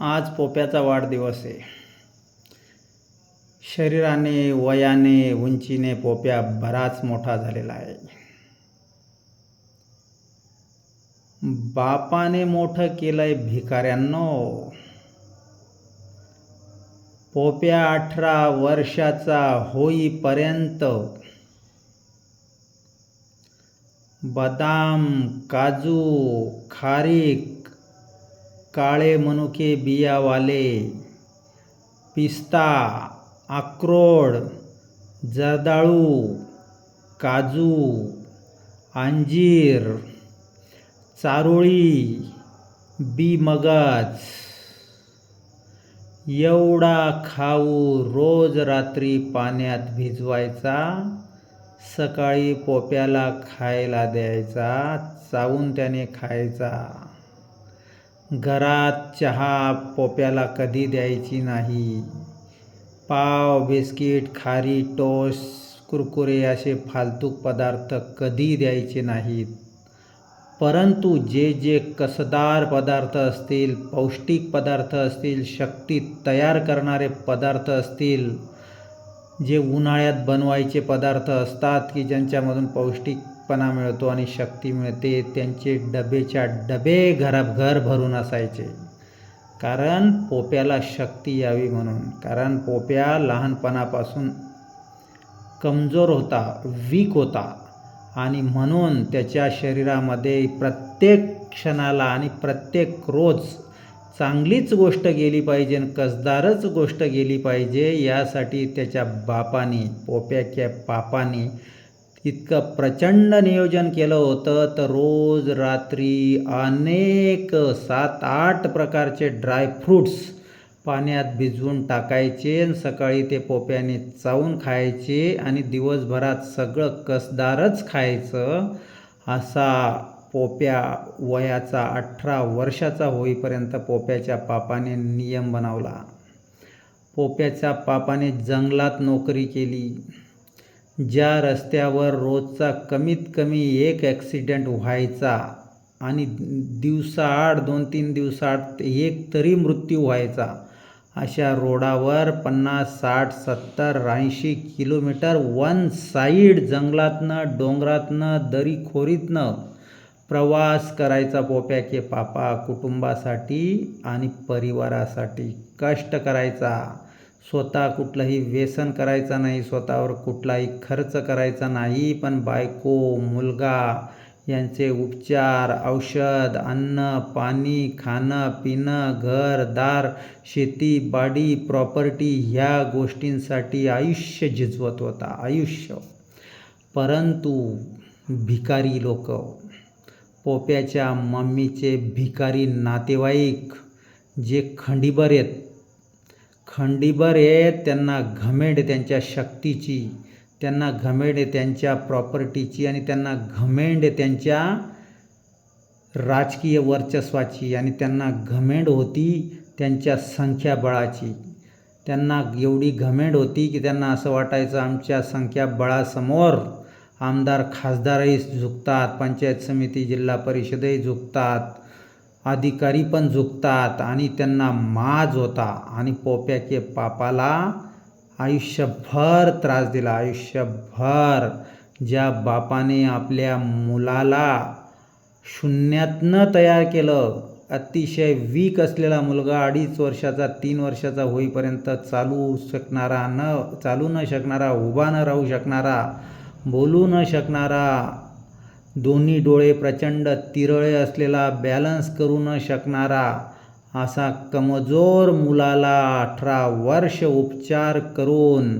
आज पोप्याचा वाढदिवस आहे. शरीराने वयाने उंचीने पोप्या बराच मोठा झालेला आहे. बापाने मोठं केलंय भिकाऱ्यांनो. पोप्या अठरा वर्षाचा होईपर्यंत बदाम काजू खारीक काळे मनुके बियावाले पिस्ता अक्रोड जर्दाळू काजू अंजीर चारोळी बी मगज एवढा खाऊ रोज रात्री पाण्यात भिजवायचा सकाळी पोप्याला खायला द्यायचा चावून त्याने खायचा. घरात चहा पोप्याला कधी द्यायची नाही. पाव बिस्किट खारी टोस्ट कुरकुरे असे फालतू पदार्थ कधी द्यायचे नाहीत. परंतु जे जे कसदार पदार्थ असतील पौष्टिक पदार्थ असतील शक्ती तयार करणारे पदार्थ असतील जे उन्हाळ्यात बनवायचे पदार्थ असतात की ज्यांच्यामधून पौष्टिक पणा मिळतो आणि शक्ती मिळते त्यांचे डबेच्या डबे घराघर भरून असायचे. कारण पोप्याला शक्ती यावी म्हणून कारण पोप्या लहानपणापासून कमजोर होता वीक होता आणि म्हणून त्याच्या शरीरामध्ये प्रत्येक क्षणाला आणि प्रत्येक रोज चांगलीच गोष्ट गेली पाहिजे आणि कसदारच गोष्ट गेली पाहिजे यासाठी त्याच्या बापाने पोप्याच्या बापाने इतकं प्रचंड नियोजन केलं होतं तर रोज रात्री अनेक सात आठ प्रकारचे ड्रायफ्रूट्स पाण्यात भिजवून टाकायचे आणि सकाळी ते पोप्याने चावून खायचे आणि दिवसभरात सगळं कसदारच खायचं असा पोप्या वयाचा अठरा वर्षाचा होईपर्यंत पोप्याच्या पापाने नियम बनवला. पोप्याच्या पापाने जंगलात नोकरी केली. ज्या रस्त्यावर रोजचा कमीत कमी एक ॲक्सिडेंट व्हायचा आणि दिवसाआड दोन तीन दिवसाआड एक तरी मृत्यू व्हायचा अशा रोडावर पन्नास साठ सत्तर ऐंशी किलोमीटर वन साईड जंगलातनं डोंगरातनं दरीखोरीतनं प्रवास करायचा पोप्याके पापा कुटुंबासाठी आणि परिवारासाठी कष्ट करायचा. स्वतः कुठलंही व्यसन करायचं नाही स्वतःवर कुठलाही खर्च करायचा नाही पण बायको मुलगा यांचे उपचार औषध अन्न पाणी खाणं पिणं घर दार शेती बाडी प्रॉपर्टी ह्या गोष्टींसाठी आयुष्य झिजवत होता आयुष्य. परंतु भिकारी लोक पोप्याच्या मम्मीचे भिकारी नातेवाईक जे खंडीबर आहेत खंडीबर हे त्यांना घमेंड त्यांच्या शक्तीची त्यांना घमेंड त्यांच्या प्रॉपर्टीची आणि त्यांना घमेंड त्यांच्या राजकीय वर्चस्वाची आणि त्यांना घमेंड होती त्यांच्या संख्याबळाची. त्यांना एवढी घमेंड होती की त्यांना असं वाटायचं आमच्या संख्याबळासमोर आमदार खासदारही झुकतात पंचायत समिती जिल्हा परिषदही झुकतात अधिकारी पण झुकतात आणि त्यांना माज होता आणि पोप्याके पापाला आयुष्यभर त्रास दिला आयुष्यभर. ज्या बापाने आपल्या मुलाला शून्यातनं तयार केलं अतिशय वीक असलेला मुलगा अडीच वर्षाचा तीन वर्षाचा होईपर्यंत चालू शकणारा न चालू न शकणारा उभा न राहू शकणारा बोलू न शकणारा दोन्ही डोळे प्रचंड तिरळे असलेला बॅलन्स करू न शकणारा असा कमजोर मुलाला अठरा वर्ष उपचार करून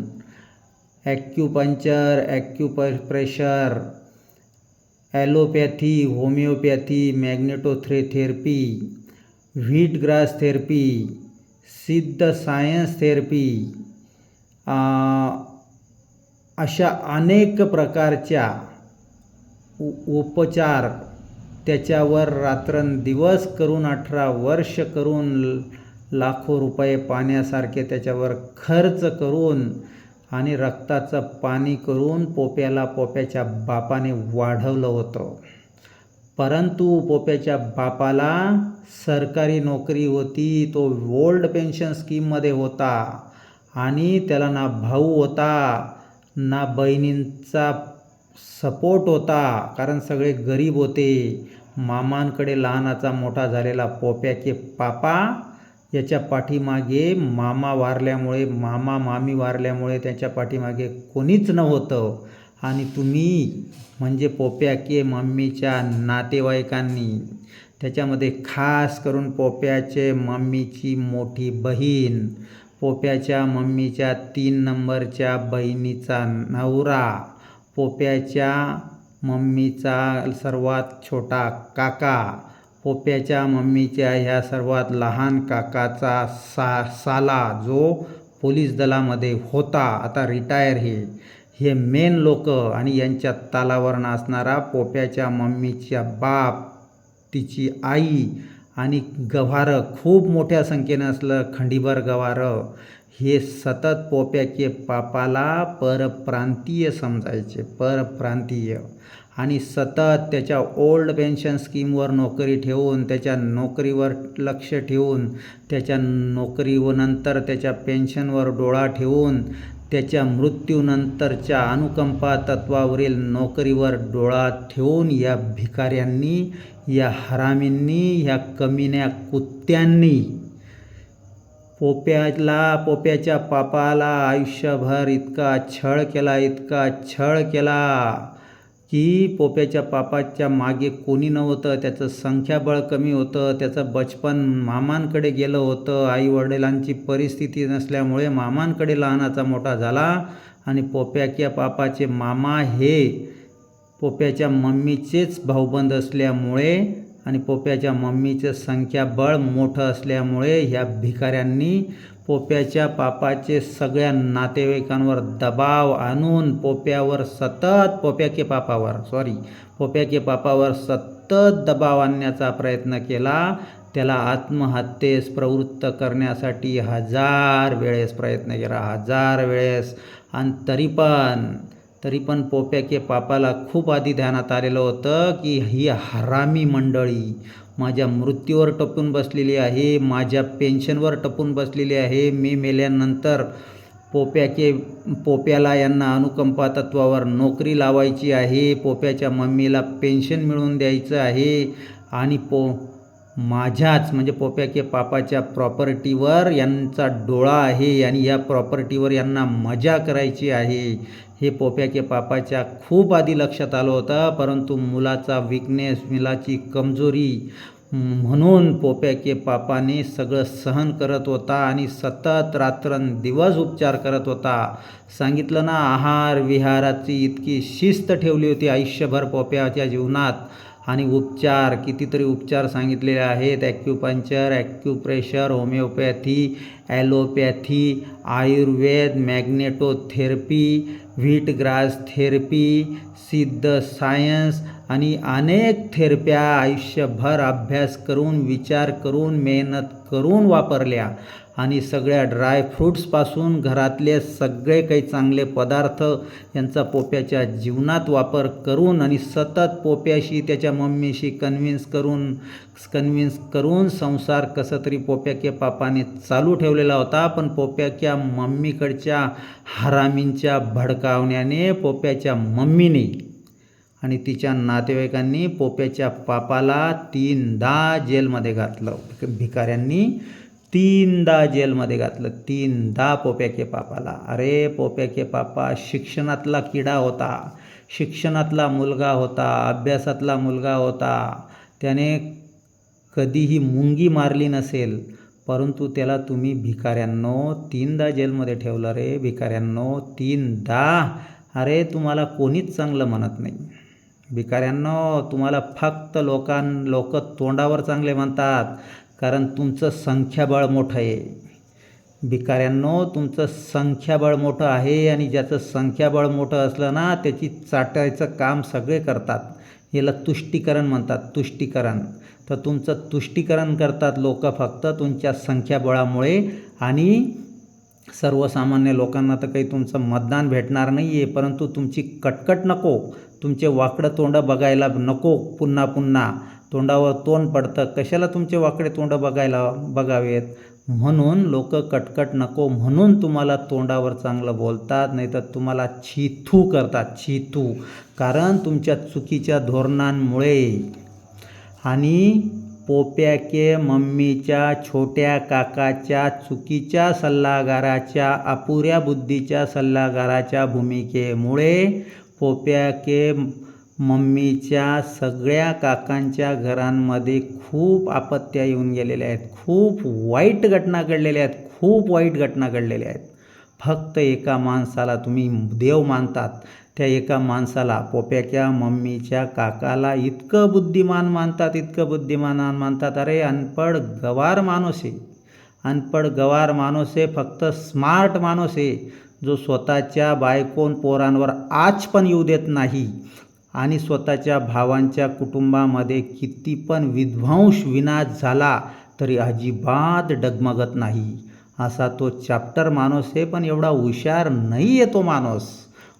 acupuncture acupressure allopathy homeopathy magneto therapy wheat grass therapy Siddha science therapy अशा अनेक प्रकारच्या उपचार. त्याच्यावर रात्रंदिवस करून अठरा वर्ष करून लाखो रुपये पाण्यासारखे त्याच्यावर खर्च करून आणि रक्ताचं पाणी करून पोप्याला पोप्याच्या बापाने वाढवलं होतं. परंतु पोप्याच्या बापाला सरकारी नोकरी होती तो ओल्ड पेन्शन स्कीममध्ये होता आणि त्याला ना भाऊ होता ना बहिणींचा सपोर्ट होता कारण सगळे गरीब होते. मामांकडे लहानाचा मोठा झालेला पोप्याचे पापा याच्या पाठीमागे मामा वारल्यामुळे मामा मामी वारल्यामुळे त्याच्या पाठीमागे कोणीच नव्हतं. आणि तुम्ही म्हणजे पोप्याके मम्मीच्या नातेवाईकांनी त्याच्यामध्ये खास करून पोप्याचे मम्मीची मोठी बहीण पोप्याच्या मम्मीच्या तीन नंबरच्या बहिणीचा नवरा पोप्याच्या मम्मीचा सर्वात छोटा काका. पोप्याच्या मम्मीच्या ह्या सर्वात लहान काकाचा सा साला जो पोलीस दलामध्ये होता आता रिटायर हे हे मेन लोक आणि यांच्या तालावर नाचणारा पोप्याच्या मम्मीच्या बाप तिची आई आणि गव्हारं खूप मोठ्या संख्येनं असलं खंडीभर गव्हारं. हे सतत पोप्याचे पापाला परप्रांतीय समजायचे परप्रांतीय. आणि सतत त्याच्या ओल्ड पेन्शन स्कीमवर नोकरी ठेवून त्याच्या नोकरीवर लक्ष ठेवून त्याच्या नोकरीनंतर त्याच्या पेन्शनवर डोळा ठेवून त्याच्या मृत्यूनंतरच्या अनुकंपा तत्वावरील नोकरीवर डोळा ठेवून या भिकाऱ्यांनी या हरामींनी ह्या कमीन्या कुत्त्यांनी पोप्याला पोप्याच्या पापाला आयुष्यभर इतका छळ केला इतका छळ केला की पोप्याच्या पापाच्या मागे कोणी नव्हतं. त्याचं संख्याबळ कमी होतं. त्याचं बचपन मामांकडे गेलं होतं. आईवडिलांची परिस्थिती नसल्यामुळे मामांकडे लहानाचा मोठा झाला आणि पोप्याच्या पापाचे मामा हे पोप्याच्या मम्मीचेच भाऊबंद असल्यामुळे आणि पोप्याच्या मम्मीचं संख्याबळ मोठं असल्यामुळे ह्या भिकाऱ्यांनी पोप्याच्या पापाचे सगळ्या नातेवाईकांवर दबाव आणून पोप्यावर सतत पोप्याके पापावर सॉरी पोप्याके पापावर सतत दबाव आणण्याचा प्रयत्न केला. त्याला आत्महत्येस प्रवृत्त करण्यासाठी हजार वेळेस प्रयत्न केला हजार वेळेस. आणि तरी पण तरी पण पोप्याके पापाला खूप आधी ध्यानात आलेलं होतं की ही हरामी मंडळी माझ्या मृत्यूवर टपून बसलेली आहे माझ्या पेन्शनवर टपून बसलेली आहे. मी मेल्यानंतर पोप्याके पोप्याला यांना अनुकंपा तत्वावर नोकरी लावायची आहे. पोप्याच्या मम्मीला पेन्शन मिळवून द्यायचं आहे. आणि पो माझ्याच म्हणजे पोप्याके पापाच्या प्रॉपर्टीवर यांचा डोळा आहे आणि या प्रॉपर्टीवर यांना मजा करायची आहे. हे पोप्या के पापाच्या खूप आधी लक्षात आलं होतं परंतु मुलाचा विकनेस मुलाची कमजोरी म्हणून पोप्या के पापाने सगळं सहन करत होता आणि सतत रात्रंदिवस उपचार करत होता. सांगितलं ना आहार विहाराची इतकी शिस्त ठेवली होती आयुष्यभर पोप्याच्या जीवनात. आणि उपचार कितीतरी उपचार सांगितलेले आहेत. Acupuncture acupressure homeopathy allopathy Ayurveda magnetotherapy wheatgrass therapy Siddha science आणि अनेक थेरप्या आयुष्यभर अभ्यास करून विचार करून मेहनत करून वापरल्या. आणि सगळ्या ड्रायफ्रूट्सपासून घरातले सगळे काही चांगले पदार्थ यांचा पोप्याच्या जीवनात वापर करून आणि सतत पोप्याशी त्याच्या मम्मीशी कन्व्हिन्स करून कन्व्हिन्स करून संसार कसं तरी पोप्याक्या पापाने चालू ठेवलेला होता. पण पोप्याच्या मम्मीकडच्या हरामींच्या भडकावण्याने पोप्याच्या मम्मीने आणि तिच्या नातेवाईकांनी पोप्याच्या पापाला तीनदा जेलमध्ये घातलं. भिकाऱ्यांनी तीनदा जेलमध्ये घातलं. तीनदा पोप्याके पापाला. अरे पोप्याके पापा शिक्षणातला किडा होता. शिक्षणातला मुलगा होता. अभ्यासातला मुलगा होता. त्याने कधीही मुंगी मारली नसेल परंतु त्याला तुम्ही भिकाऱ्यांनो तीनदा जेलमध्ये ठेवलं रे भिकाऱ्यांनो तीनदा. अरे तुम्हाला कोणीच चांगलं म्हणत नाही. भिकाऱ्यांनो तुम्हाला फक्त लोकां लोक तोंडावर चांगले म्हणतात. कारण तुमचं संख्याबळ मोठं आहे. भिकाऱ्यांनो तुमचं संख्याबळ मोठं आहे आणि ज्याचं संख्याबळ मोठं असलं ना त्याची चाटायचं काम सगळे करतात. याला तुष्टीकरण म्हणतात तुष्टीकरण. तर तुमचं तुष्टीकरण करतात लोक फक्त तुमच्या संख्याबळामुळे आणि सर्वसामान्य लोकांना तर काही तुमचं मतदान भेटणार नाही आहे परंतु तुमची कटकट नको. तुमचे वाकडं तोंडं बघायला नको पुन्हा पुन्हा. तोंडावर तोंड पडतं. कशाला तुमचे वाकडे तोंड बघायला बघावेत? म्हणून लोक कटकट नको म्हणून तुम्हाला तोंडावर चांगलं बोलतात नाही तर तुम्हाला छिथू करतात छिथू कारण तुमच्या चुकीच्या धोरणांमुळे. आणि पोप्याके मम्मीच्या छोट्या काकाच्या चुकीच्या सल्लागाराच्या अपुऱ्या बुद्धीच्या सल्लागाराच्या भूमिकेमुळे पोप्याके मम्मीच्या सगळ्या काकांच्या घरांमध्ये खूप आपत्त्या येऊन गेलेल्या आहेत. खूप वाईट घटना घडलेल्या आहेत. खूप वाईट घटना घडलेल्या आहेत. फक्त एका माणसाला तुम्ही देव मानतात. त्या एका माणसाला पोप्याच्या मम्मीच्या काकाला इतकं बुद्धिमान मानतात इतकं बुद्धिमान मानतात. अरे अनपड गवार माणूस आहे. अनपड गवार माणूस आहे फक्त स्मार्ट माणूस आहे जो स्वतःच्या बायकोन पोरांवर आज पण येऊ देत नाही. आणि स्वतःच्या भावांच्या कुटुंबामध्ये किती पण विध्वंस विनाश झाला तरी अजिबात डगमगत नाही. असा तो चॅप्टर माणूस आहे पण एवढा हुशार नाही आहे तो माणूस.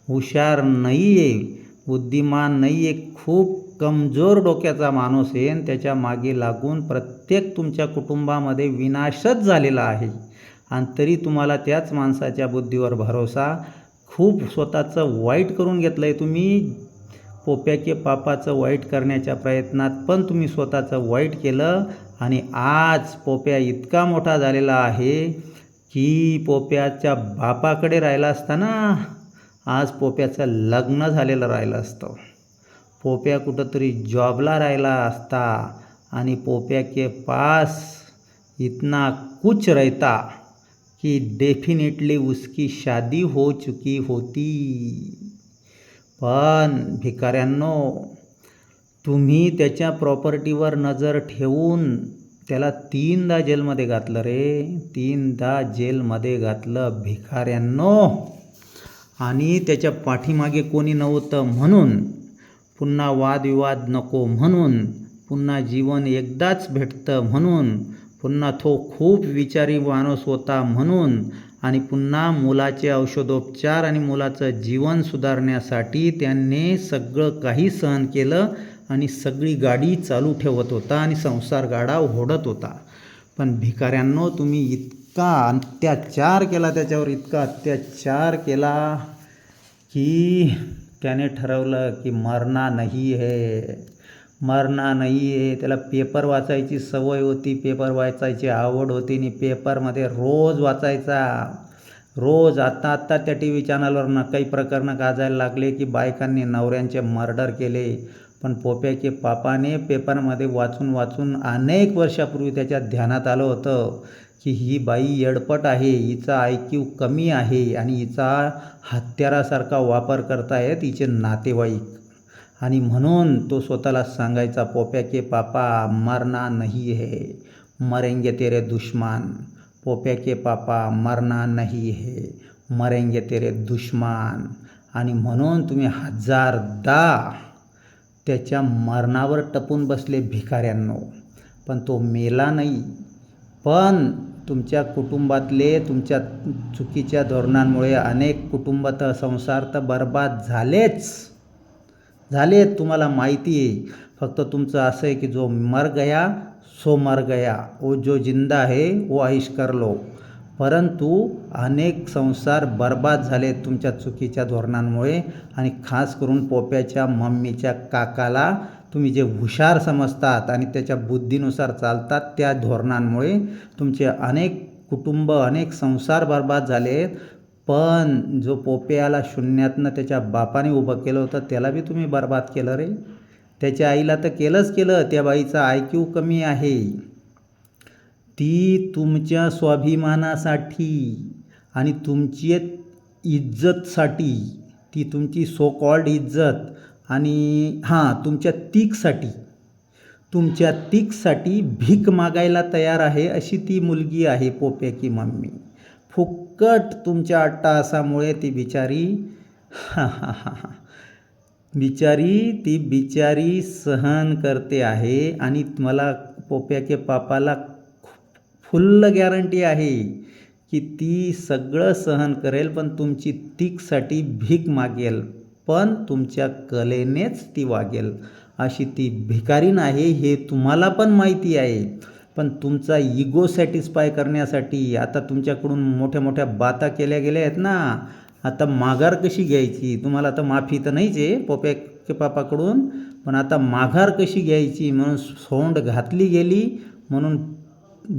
हुशार नाही आहे बुद्धिमान नाही आहे खूप कमजोर डोक्याचा माणूस आहे आणि त्याच्यामागे लागून प्रत्येक तुमच्या कुटुंबामध्ये विनाशच झालेला आहे. आणि तरी तुम्हाला त्याच माणसाच्या बुद्धीवर भरोसा खूप स्वतःचं वाईट करून घेतलं आहे तुम्ही. पोप्याचे पापाचं वाईट करण्याच्या प्रयत्नात पण तुम्ही स्वतःचं वाईट केलं आणि आज पोप्या इतका मोठा झालेला आहे की पोप्याच्या बापाकडे राहिला असताना आज पोप्याचं लग्न झालेलं राहिलं असतं. पोप्या कुठंतरी जॉबला राहिला असता आणि पोप्या के पास इतना कुछ रहता कि डेफिनेटली उसकी शादी हो चुकी होती. पण भिकाऱ्यांनो तुम्ही त्याच्या प्रॉपर्टीवर नजर ठेवून त्याला तीनदा जेलमध्ये घातलं रे. तीनदा जेलमध्ये घातलं भिकाऱ्यांनो. आणि त्याच्या पाठीमागे कोणी नव्हतं म्हणून पुन्हा वादविवाद नको म्हणून पुन्हा जीवन एकदाच भेटतं म्हणून पुन्हा तो खूप विचारी माणूस होता म्हणून आणि पुन्हा मुलाचे औषधोपचार आणि मुलाचं जीवन सुधारण्यासाठी त्यांनी सगळं काही सहन केलं आणि सगळी गाडी चालू ठेवत होता आणि संसार गाडा ओढत होता. पण भिकाऱ्यांनो तुम्ही इतका अत्याचार केला त्याच्यावर इतका अत्याचार केला की त्याने ठरवलं की मरणा नाही है. मरणा नाही आहे त्याला पेपर वाचायची सवय होती. पेपर वाचायची आवड होती आणि पेपरमध्ये रोज वाचायचा. रोज आत्ता आत्ता त्या टी व्ही चॅनलवर काही प्रकरणं गाजायला लागले की बायकांनी नवऱ्यांचे मर्डर केले. पण पोप्याचे पापाने पेपरमध्ये वाचून वाचून अनेक वर्षापूर्वी त्याच्या ध्यानात आलं होतं की ही बाई येडपट आहे हिचा आय क्यू कमी आहे आणि हिचा हत्यारासारखा वापर करतायत हिचे नातेवाईक. आणि म्हणून तो स्वतःला सांगायचा पोप्या के पापा मरना नाही है मरेंगे तेरे दुश्मान पोप्या के पापा मरना नाही है मरेंगे तेरे दुश्मान. आणि म्हणून तुम्ही हजारदा त्याच्या मरणावर टपून बसले भिकाऱ्यांनो. पण तो मेला नाही. पण तुमच्या कुटुंबातले तुमच्या चुकीच्या धोरणांमुळे अनेक कुटुंबात तर संसार तर बर्बाद झालेच. झाले तुम्हाला माहिती आहे. फक्त तुमचं असं आहे की जो मर गया सो मर गया. वो जो जिंदा है वो आईश कर लो परंतु अनेक संसार बर्बाद झाले तुमच्या चुकीच्या धोरणांमुळे आणि खास करून पोप्याच्या मम्मीच्या काकाला तुम्ही जे हुशार समजतात आणि त्याच्या बुद्धीनुसार चालतात त्या धोरणांमुळे तुमचे अनेक कुटुंब अनेक संसार बर्बाद झाले पण जो पोप्याला शून्यातनं त्याच्या बापाने उभं केलं होतं त्याला बी तुम्ही बर्बाद केलं रे. त्याच्या आईला तर केलंच केलं त्या बाईचा आय क्यू कमी आहे. ती तुमच्या स्वाभिमानासाठी आणि तुमची इज्जतसाठी ती तुमची सो कॉल्ड इज्जत आणि हां तुमच्या तीकसाठी तुमच्या तीकसाठी भीक मागायला तयार आहे अशी ती मुलगी आहे पोप्याची मम्मी. कट तुमच्या अट्टाहासामुळे ती बिचारी बिचारी ती बिचारी सहन करते आहे आणि मला पोप्याके पापाला फुल्ल गॅरंटी आहे की ती सगळं सहन करेल पण तुमची तीकसाठी भीक मागेल पण तुमच्या कलेनेच ती वागेल. अशी ती भिकारी नाही हे तुम्हाला पण माहिती आहे. पण तुमचा इगो सॅटिस्फाय करण्यासाठी आता तुमच्याकडून मोठ्या मोठ्या बाता केल्या गेल्या आहेत ना. आता माघार कशी घ्यायची? तुम्हाला आता माफी तर नाहीच आहे पोप्याच्या पापाकडून पण आता माघार कशी घ्यायची म्हणून सोंड घातली गेली म्हणून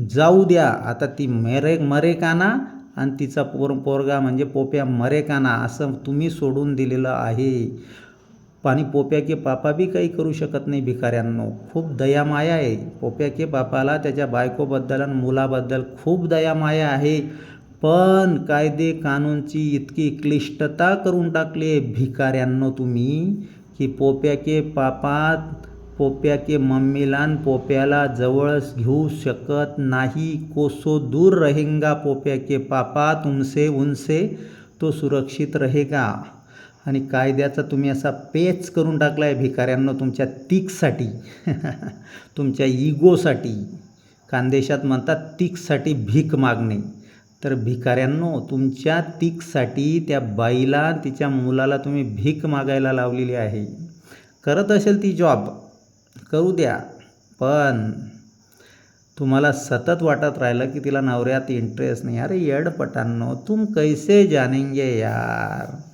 जाऊ द्या. आता ती मेरे मरे काना आणि तिचा पोर पोरगा म्हणजे पोप्या मरे काना असं तुम्ही सोडून दिलेलं आहे. आणि पोप्या के पापा बी काही करू शकत नाही भिकाऱ्यांनो. खूप दयामाया आहे. पोप्या के बापाला त्याच्या बायकोबद्दल आणि मुलाबद्दल खूप दयामाया आहे. पण कायदे कानूनची इतकी क्लिष्टता करून टाकली आहे भिकाऱ्यांनो तुम्ही की पोप्या के पापात पोप्या के मम्मीला पोप्याला जवळच घेऊ शकत नाही. कोसो दूर रहेंगा पोप्या के पापा तुमसे उनसे तो सुरक्षित रहेगा. आणि कायद्याचा तुम्ही असा पेच करून टाकला आहे भिकाऱ्यांनो तुमच्या तीकसाठी. तुमच्या इगोसाठी. खानदेशात म्हणतात तीकसाठी भीक मागणे. तर भिकाऱ्यांनो तुमच्या तीकसाठी त्या बाईला तिच्या मुलाला तुम्ही भीक मागायला लावलेली आहे. करत असेल ती जॉब करू द्या. पण तुम्हाला सतत वाटत राहिलं की तिला नवऱ्यात इंटरेस्ट नाही. अरे येडपटांनो तुम कैसे जानेंगे यार?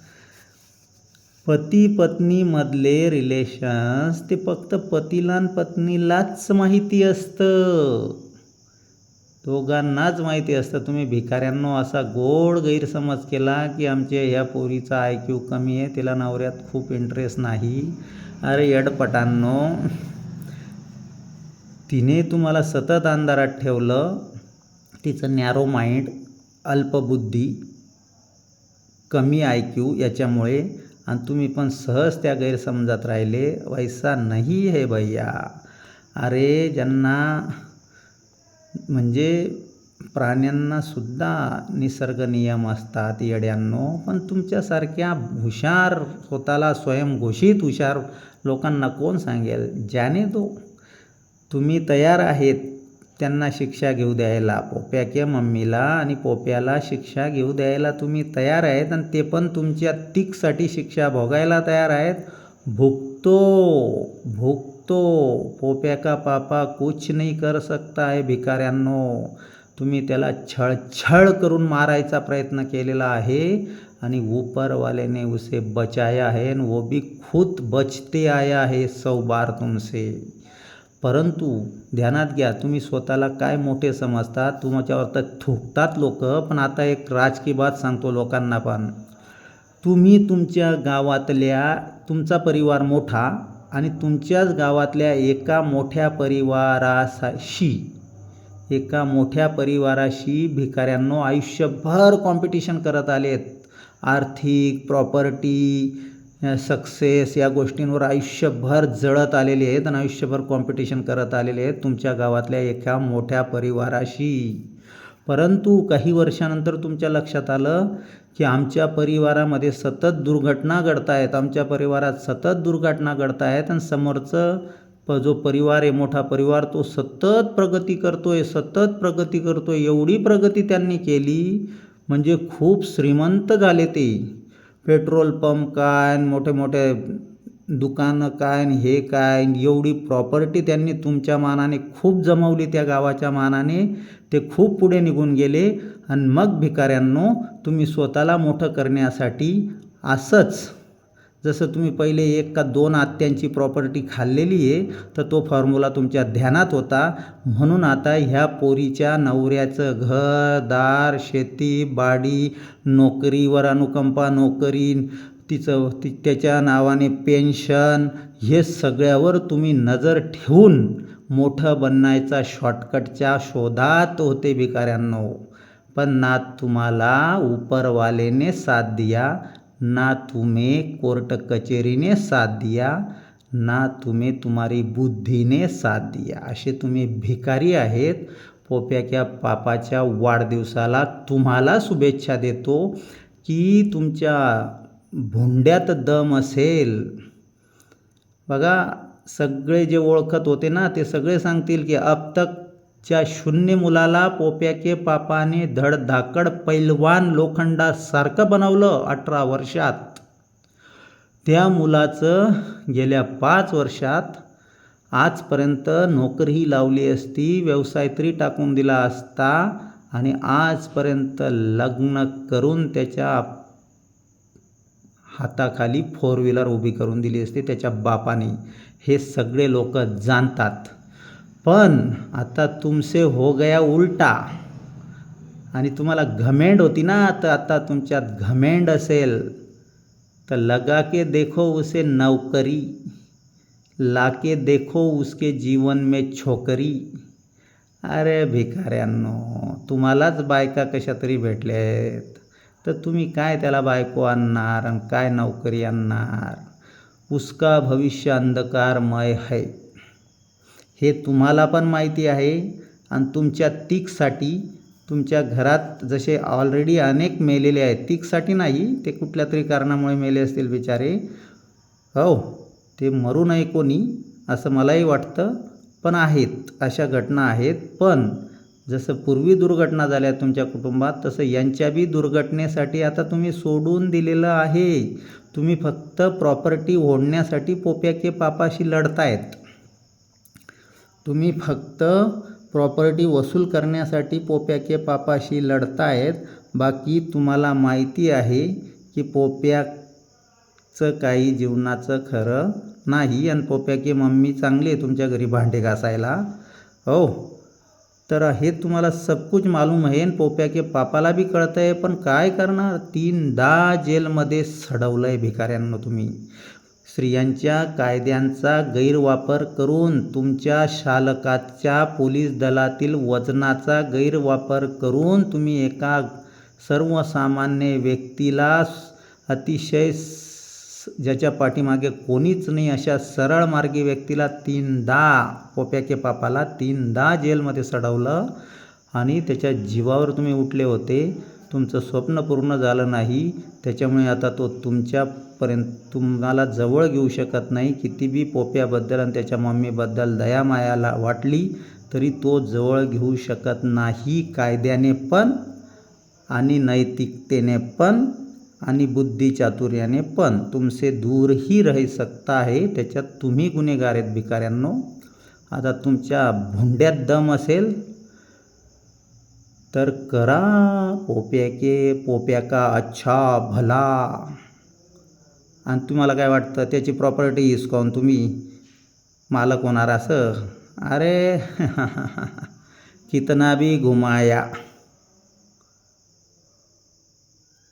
पती पत्नीमधले रिलेशन्स ते फक्त पतीला आणि पत्नीलाच माहिती असतं. दोघांनाच माहिती असतं. तुम्ही भिकाऱ्यांनो असा गोड गैरसमज केला की आमच्या ह्या पोरीचा आय क्यू कमी आहे तिला नवऱ्यात खूप इंटरेस्ट नाही. अरे यडपटांनो तिने तुम्हाला सतत अंधारात ठेवलं तिचं नॅरो माइंड अल्पबुद्धी कमी आय क्यू याच्यामुळे आणि तुम्ही पण सहज त्या गैरसमजात राहिले. वैसा नाही है भैया. अरे ज्यांना म्हणजे प्राण्यांनासुद्धा निसर्ग नियम असतात येड्यांनो पण तुमच्यासारख्या हुशार स्वतःला स्वयंघोषित हुशार लोकांना कोण सांगेल? ज्याने तो तुम्ही तयार आहेत त्यांना शिक्षा घेऊ द्यायला पोप्याच्या मम्मीला आणि पोप्याला शिक्षा घेऊ द्यायला तुम्ही तयार आहेत आणि ते पण तुमच्या तीकसाठी शिक्षा भोगायला तयार आहेत. भुगतो भुगतो पोप्या का पापा कुछ नहीं कर सकता आहे भिकाऱ्यांनो. तुम्ही त्याला छळछळ करून मारायचा प्रयत्न केलेला आहे आणि ऊपरवाल्याने उसे बचाया है आणि वो भी खुद बचते आया है सौ बार तुमसे. परंतु ध्यानात घ्या तुम्ही स्वतःला काय मोठे समजता तुमच्यावर तर थुकतात लोक पण आता एक राजकीय बात सांगतो लोकांना पण. तुम्ही तुमच्या गावातल्या तुमचा परिवार मोठा आणि तुमच्याच गावातल्या एका मोठ्या परिवाराशी एका मोठ्या परिवाराशी भिकाऱ्यांनो आयुष्यभर कॉम्पिटिशन करत आलेत. आर्थिक प्रॉपर्टी सक्सेस या गोष्टींवर आयुष्यभर जळत आलेले आहेत आणि आयुष्यभर कॉम्पिटिशन करत आलेले आहेत तुमच्या गावातल्या एका मोठ्या परिवाराशी. परंतु काही वर्षानंतर तुमच्या लक्षात आलं की आमच्या परिवारामध्ये सतत दुर्घटना घडत आहेत आमच्या परिवारात सतत दुर्घटना घडत आहेत आणि समोरचं प जो परिवार आहे मोठा परिवार तो सतत प्रगती करतो आहे सतत प्रगती करतो आहे एवढी प्रगती त्यांनी केली म्हणजे खूप श्रीमंत झाले ते. पेट्रोल पंप काय मोठे मोठे दुकानं काय हे काय एवढी प्रॉपर्टी त्यांनी तुमच्या मानाने खूप जमवली त्या गावाच्या मानाने ते खूप पुढे निघून गेले. आणि मग भिकाऱ्यांनो तुम्ही स्वतःला मोठं करण्यासाठी असंच जसं तुम्ही पहिले एक का दोन आत्यांची प्रॉपर्टी खाल्लेली आहे तर तो फॉर्म्युला तुमच्या ध्यानात होता. म्हणून आता ह्या पोरीच्या नवऱ्याचं घर दार शेती बाडी नोकरीवर अनुकंपा नोकरी तिचं ति त्याच्या नावाने पेन्शन हे सगळ्यावर तुम्ही नजर ठेवून मोठं बनण्याचा शॉर्टकटच्या शोधात होते भिकाऱ्यांनो. पण ना तुम्हाला उपरवालेने साथ दिया ना तुम्हें कोर्ट कचेरी ने साथ दिया ना तुम्हें तुम्हारी बुद्धीने साथ दिया. असे तुम्ही भिकारी आहेत. पोप्याच्या पापाच्या वाढदिवसाला तुम्हाला शुभेच्छा देतो की तुमच्या भुंड्यात दम असेल. बघा सगळे जे ओळखत होते ना ते सगळे सांगतील की अब तक च्या शून्य मुलाला पोप्याके पापाने धडधाकड पैलवान लोखंडासारखं बनवलं अठरा वर्षात. त्या मुलाचं गेल्या पाच वर्षात आजपर्यंत नोकरीही लावली असती व्यवसाय तरी टाकून दिला असता आणि आजपर्यंत लग्न करून त्याच्या हाताखाली फोर व्हीलर उभी करून दिली असते त्याच्या बापाने. हे सगळे लोक जाणतात. पण आता तुमसे हो गया उलटा. आणि तुम्हाला घमेंड होती ना तर आता तुमच्यात घमेंड असेल. तर लगा के देखो उसे नौकरी लाके देखो उसके जीवन में छोकरी. अरे भिकाऱ्यांनो तुम्हालाच बायका कशा तरी भेटल्या आहेत तर तुम्ही काय त्याला बायको आणणार आणि काय नोकरी आणणार? उसका भविष्य अंधकारमय है. हे तुम्हाला पण माहिती आहे. आणि तुमच्या तीकसाठी तुमच्या घरात जसे ऑलरेडी अनेक मेलेले आहेत. तीकसाठी नाही ते कुठल्या तरी कारणामुळे मेले असतील बिचारे. हो ते मरू नये कोणी असं मलाही वाटतं. पण आहेत अशा घटना आहेत. पण जसं पूर्वी दुर्घटना झाल्या तुमच्या कुटुंबात तसं यांच्या बी दुर्घटनेसाठी आता तुम्ही सोडून दिलेलं आहे. तुम्ही फक्त प्रॉपर्टी ओढण्यासाठी पोप्याके पापाशी लढतायत. तुम्ही फक्त प्रॉपर्टी वसूल करण्यासाठी पोप्याके पापाशी लढतायत. बाकी तुम्हाला माहिती आहे की पोप्याचं काही जीवनाचं खरं नाही आणि पोप्याके मम्मी चांगली आहे तुमच्या घरी भांडे घासायला. हो. तर हे तुम्हाला सबकुच मालूम आहे आणि पोप्याके पापाला बी कळतं आहे पण काय करणार? तीनदा जेलमध्ये सडवलं आहे भिकाऱ्यांना तुम्ही. स्त्रियांच्या कायद्यांचा गैरवापर करून तुमच्या शालकाच्या पोलीस दलातील वजनाचा गैरवापर करून तुम्ही एका सर्वसामान्य व्यक्तीला अतिशय ज्याच्या पाठीमागे कोणीच नाही अशा सरळ मार्गी व्यक्तीला तीनदा पोप्याके पापाला तीनदा जेलमध्ये सडवलं आणि त्याच्या जीवावर तुम्ही उठले होते. तुमचं स्वप्न पूर्ण झालं नाही त्याच्यामुळे आता तो तुमच्यापर्यंत तुम्हाला जवळ घेऊ शकत नाही. किती बी पोप्याबद्दल आणि त्याच्या मम्मीबद्दल दयामायाला वाटली तरी तो जवळ घेऊ शकत नाही कायद्याने पण आणि नैतिकतेने पण आणि बुद्धिचातुर्याने पण. तुमचे दूरही राहू रही सकता आहे त्याच्यात तुम्ही गुन्हेगार आहेत भिकाऱ्यांनो. आता तुमच्या भुंड्यात दम असेल तर करा पोप्याके पोप्या का अच्छा भला. आणि तुम्हाला काय वाटतं त्याची प्रॉपर्टी हिसकावून तुम्ही? मालक होणार असं? अरे कितना भी घुमाया.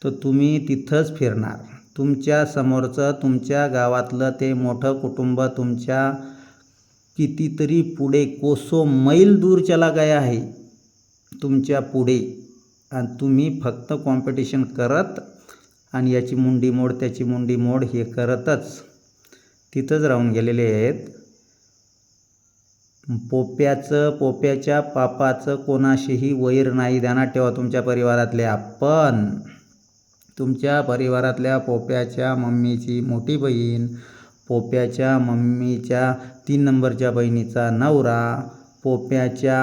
तर तुम्ही तिथंच फिरणार. तुमच्या समोरचं तुमच्या गावातलं ते मोठं कुटुंब तुमच्या कितीतरी पुढे कोसो मैल दूर चला गया आहे? तुमच्यापुढे आणि तुम्ही फक्त कॉम्पिटिशन करत आणि याची मुंडी मोड त्याची मुंडी मोड हे करतच. तिथंच राहून गेलेले आहेत. पोप्याचं पोप्याच्या पापाचं कोणाशीही वैर नाही. ध्यानात ठेवा तुमच्या परिवारातल्या पण तुमच्या परिवारातल्या पोप्याच्या मम्मीची मोठी बहीण पोप्याच्या मम्मीच्या तीन नंबरच्या बहिणीचा नवरा पोप्याच्या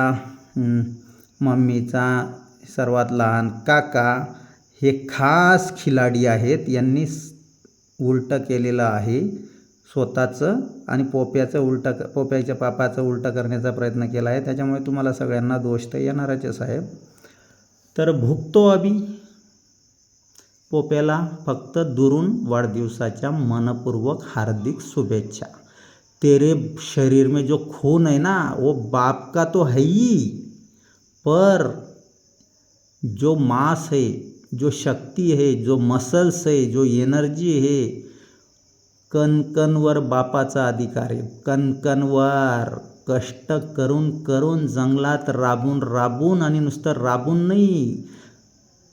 मम्मीचा सर्वात लहान काका हे खास खिलाडी आहेत. यांनी उलटं केलेलं आहे. स्वतःचं आणि पोप्याचं उलटं क पोप्याच्या पापाचं उलटं करण्याचा प्रयत्न केला आहे. त्याच्यामुळे तुम्हाला सगळ्यांना दोष तर येणारच आहे साहेब. तर भुगतो अभि. पोप्याला फक्त दुरून वाढदिवसाच्या मनपूर्वक हार्दिक शुभेच्छा. तेरे शरीर में जो खून है ना वो बाप का तो है ही. पर जो मास है जो शक्ति है जो मसल्स है जो एनर्जी है कणकणवर बापाचा अधिकार आहे. कणकणवर कष्ट करून करून जंगलात राबून राबून आणि नुसतं राबून नाही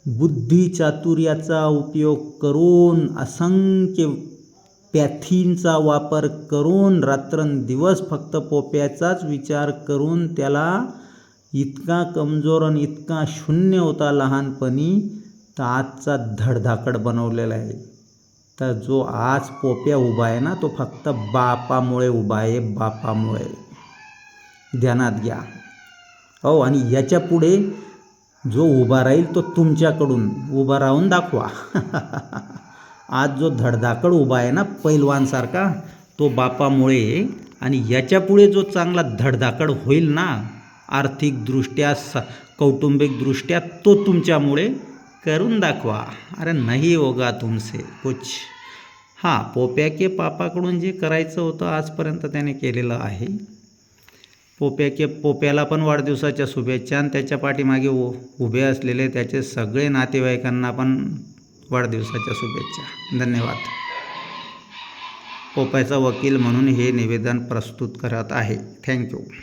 बुद्धी चातुर्याचा उपयोग करून असंख्य पॅथींचा वापर करून रात्रंदिवस फक्त पोप्याचाच विचार करून त्याला इतका कमजोर आणि इतका शून्य होता लहानपणी तर आजचा धडधाकड बनवलेला आहे. तर जो आज पोप्या उभा आहे ना तो फक्त बापामुळे उभा आहे बापामुळे. ध्यानात घ्या. हो आणि याच्यापुढे जो उभा राहील तो तुमच्याकडून उभा राहून दाखवा. आज जो धडधाकड उभा आहे ना पैलवानसारखा तो बापामुळे आणि याच्यापुढे जो चांगला धडधाकड होईल ना आर्थिकदृष्ट्या स कौटुंबिकदृष्ट्या तो तुमच्यामुळे करून दाखवा. अरे नाही होगा तुमसे कुछ हां पोप्या के पापाकडून जे करायचं होतं आजपर्यंत त्याने केलेलं आहे. पोप्या के पोप्याला पण वाढदिवसाच्या शुभेच्छा आणि त्याच्या पाठीमागे उ उभे असलेले त्याचे सगळे नातेवाईकांना पण वाढदिवसाच्या शुभेच्छा. धन्यवाद. पोप्याचा वकील म्हणून हे निवेदन प्रस्तुत करत आहे. थँक्यू.